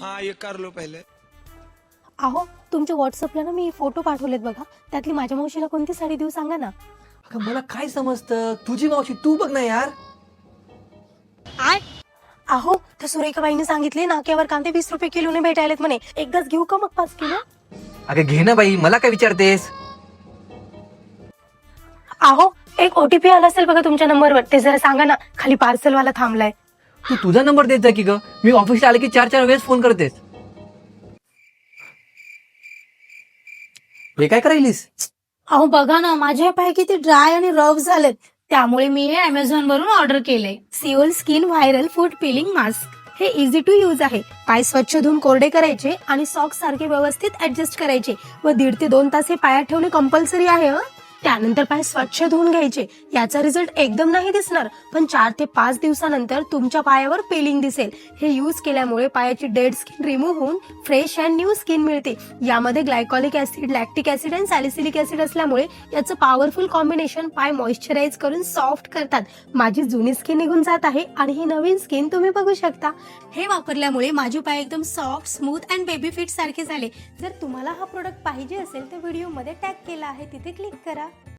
हाँ ये कर लो पहले. अहो तुमच्या व्हॉट्सअपला ना मी फोटो पाठवलेत बघा. त्यातली माझ्या मावशीला कोणती साडी देऊ सांगा ना. अगं मला काय समजतं? तुझी मावशी तू बघ ना यार. अहो त्या सुरेखाबाईने सांगितले नाक्यावर कांदे वीस रुपये किलोने भेटायलेत म्हणे. एकदाच घेऊ का मग पाच किलो? अगं घे ना बाई मला काय विचारतेस? अहो एक ओटीपी आला असेल बघा तुमच्या नंबरवर. ते जरा सांगा ना खाली पार्सल वाला थांबलाय. तू तुझा नंबर देत जा की ग. मी ऑफिसला आले की चार चार वेळेस फोन करतेस. हे काय करायलीस? अहो बघा ना माझे पाय किती ड्राय आणि रफ झालेत. त्यामुळे मी हे अमेझॉन वरून ऑर्डर केले Seoul skin viral food peeling mask हे इझी टू यूज आहे. पाय स्वच्छ धुवून कोरडे करायचे आणि सॉक्स सारखे व्यवस्थित ऍडजस्ट करायचे. व दीड ते दोन तास हे पायात ठेवणे कंपल्सरी आहे हं. त्यानंतर पाय स्वच्छ धुवून घ्यायचे. याचा रिझल्ट एकदम नाही दिसणार. पण चार ते पाच दिवसानंतर तुमच्या पायावर पेलिंग दिसेल. हे यूज केल्यामुळे पायाची डेड स्किन रिमूव्ह होऊन फ्रेश अँड न्यू स्किन मिळते. यामध्ये glycolic acid lactic acid and salicylic acid असल्यामुळे याचं पॉवरफुल कॉम्बिनेशन पाय मॉइश्चराईज करून सॉफ्ट करतात. माझी जुनी स्किन निघून जात आहे आणि ही नवीन स्किन तुम्ही बघू शकता. हे वापरल्यामुळे माझे पाय एकदम soft smooth and baby fit सारखे झाले. जर तुम्हाला हा प्रोडक्ट पाहिजे असेल तर व्हिडिओमध्ये टॅग केला आहे. तिथे क्लिक करा. え?